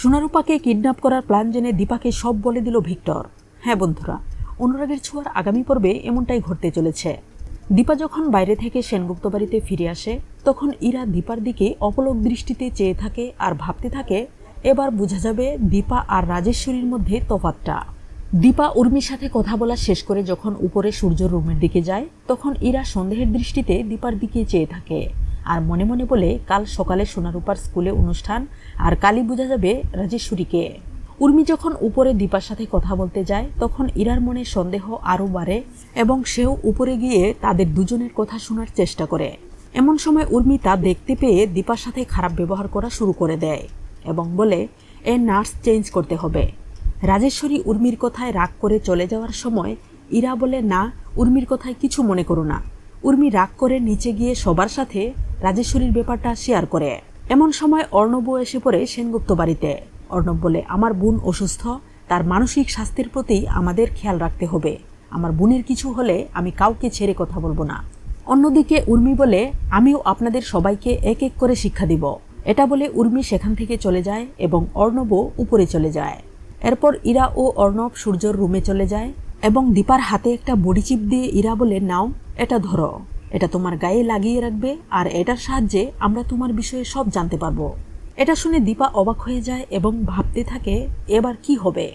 সোনারূপাকে kidnap করার plan জেনে দীপাকে সব বলে দিল ভিক্টর। হ্যাঁ বন্ধুরা, অনুরাগের ছোঁয়ার আগামী পর্বে এমনটাই ঘটতে চলেছে। দীপা যখন বাইরে থেকে সেনগুপ্ত বাড়িতে ফিরে আসে, তখন ইরা দীপার দিকে অপলক দৃষ্টিতে চেয়ে থাকে আর ভাবতে থাকে, এবার বোঝা যাবে দীপা আর রাজেশ্বরীর মধ্যে তফাতটা দীপা উর্মির সাথে কথা বলা শেষ করে যখন উপরে সূর্য রুমের দিকে যায়, তখন ইরা সন্দেহের দৃষ্টিতে দীপার দিকে চেয়ে থাকে। আর মনে মনে বলে, কাল সকালে সোনারূপার স্কুলে অনুষ্ঠান, আর কালই বোঝা যাবে রাজেশ্বরীকে উর্মি যখন উপরে দীপার সাথে কথা বলতে যায়, তখন ইরার মনে সন্দেহ আরও বাড়ে এবং সেও উপরে গিয়ে তাদের দুজনের কথা শোনার চেষ্টা করে। এমন সময় উর্মি তা দেখতে পেয়ে দীপার সাথে খারাপ ব্যবহার করা শুরু করে দেয় এবং বলে, এ নার্স চেঞ্জ করতে হবে। রাজেশ্বরী উর্মির কথায় রাগ করে চলে যাওয়ার সময় ইরা বলে, না, উর্মির কথায় কিছু মনে করো না। উর্মি রাগ করে নিচে গিয়ে সবার সাথে রাজেশ্বরীর ব্যাপারটা শেয়ার করে। এমন সময় অর্ণব এসে পড়ে সেনগুপ্ত বাড়িতে। অর্ণব বলে, আমার বোন অসুস্থ, তার মানসিক স্বাস্থ্যের প্রতি আমাদের খেয়াল রাখতে হবে। আমার বোনের কিছু হলে আমি কাউকে ছেড়ে কথা বলব না। অন্যদিকে উর্মি বলে, আমিও আপনাদের সবাইকে এক এক করে শিক্ষা দিব। এটা বলে উর্মি সেখান থেকে চলে যায় এবং অর্ণবও উপরে চলে যায়। এরপর ইরা ও অর্ণব সূর্যর রুমে চলে যায় এবং দীপার হাতে একটা বডি চিপ দিয়ে ইরা বলে, নাও এটা ধরো, এটা তোমার গায়ে লাগিয়ে রাখবে আর এটার সাহায্যে আমরা তোমার বিষয়ে সব জানতে পারব। এটা শুনে দীপা অবাক হয়ে যায় এবং ভাবতে থাকে, এবার কি হবে?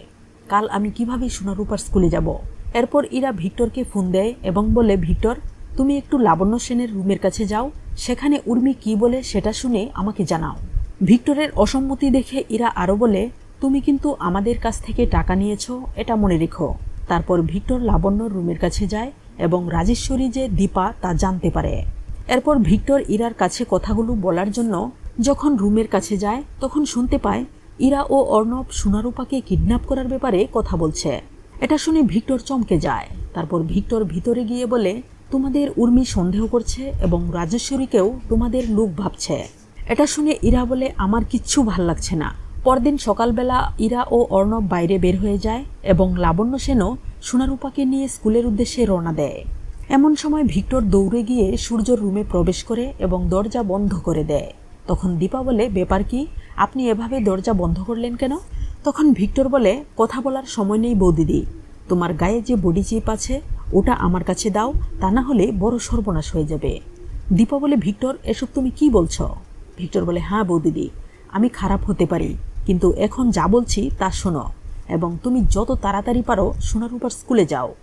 কাল আমি কীভাবে সোনারূপার স্কুলে যাব? এরপর ইরা ভিক্টরকে ফোন দেয় এবং বলে, ভিক্টর, তুমি একটু লাবণ্য সেনের রুমের কাছে যাও। সেখানে উর্মি কি বলে সেটা শুনে আমাকে জানাও। ভিক্টরের অসম্মতি দেখে ইরা আরও বলে, তুমি কিন্তু আমাদের কাছ থেকে টাকা নিয়েছ, এটা মনে রেখো। তারপর ভিক্টর লাবণ্যর রুমের কাছে যায় এবং রাজেশ্বরী যে দীপা তা জানতে পারে। এরপর ভিক্টর ইরার কাছে কথাগুলো বলার জন্য যখন রুমের কাছে যায়, তখন শুনতে পায়, ইরা ও অর্ণব সোনারূপাকে কিডন্যাপ করার ব্যাপারে কথা বলছে। এটা শুনে ভিক্টর চমকে যায়। তারপর ভিক্টর ভিতরে গিয়ে বলে, তোমাদের উর্মি সন্দেহ করছে এবং রাজেশ্বরীকেও তোমাদের লোক ভাবছে। এটা শুনে ইরা বলে, আমার কিচ্ছু ভালো লাগছে না। পরদিন সকালবেলা ইরা ও অর্ণব বাইরে বের হয়ে যায় এবং লাবণ্য সেনও সোনারূপাকে নিয়ে স্কুলের উদ্দেশ্যে রওনা দেয়। এমন সময় ভিক্টর দৌড়ে গিয়ে সূর্যর রুমে প্রবেশ করে এবং দরজা বন্ধ করে দেয়। তখন দীপা বলে, ব্যাপার কি? আপনি এভাবে দরজা বন্ধ করলেন কেন? তখন ভিক্টর বলে, কথা বলার সময় নেই বৌদিদি। তোমার গায়ে যে বডি চিপ আছে, ওটা আমার কাছে দাও, তা না হলে বড় সর্বনাশ হয়ে যাবে। দীপা বলে, ভিক্টর, এসব তুমি কি বলছ? ভিক্টর বলে হ্যাঁ বৌদিদি, আমি খারাপ হতে পারি, কিন্তু এখন যা বলছি তা শোনো। এবং তুমি যত তাড়াতাড়ি পারো সোনারূপার স্কুলে যাও।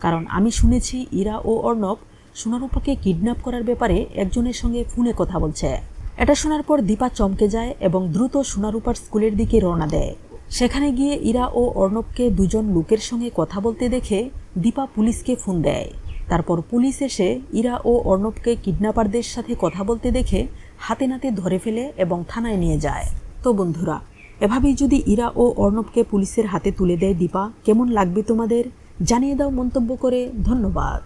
কারণ আমি শুনেছি ইরা ও অর্ণব সোনারূপাকে কিডন্যাপ করার ব্যাপারে একজনের সঙ্গে ফোনে কথা বলছে। এটা শোনার পর দীপা চমকে যায় এবং দ্রুত সোনারূপার স্কুলের দিকে রওনা দেয়। সেখানে গিয়ে ইরা ও অর্ণবকে দুজন লোকের সঙ্গে কথা বলতে দেখে দীপা পুলিশকে ফোন দেয়। তারপর পুলিশ এসে ইরা ও অর্ণবকে কিডন্যাপারদের সাথে কথা বলতে দেখে হাতে নাতে ধরে ফেলে এবং থানায় নিয়ে যায়। তো বন্ধুরা এভাবেই যদি ইরা ও অর্ণবকে পুলিশের হাতে তুলে দেয় দীপা, কেমন লাগবে তোমাদের? জানিয়ে দাও মন্তব্য করে, ধন্যবাদ।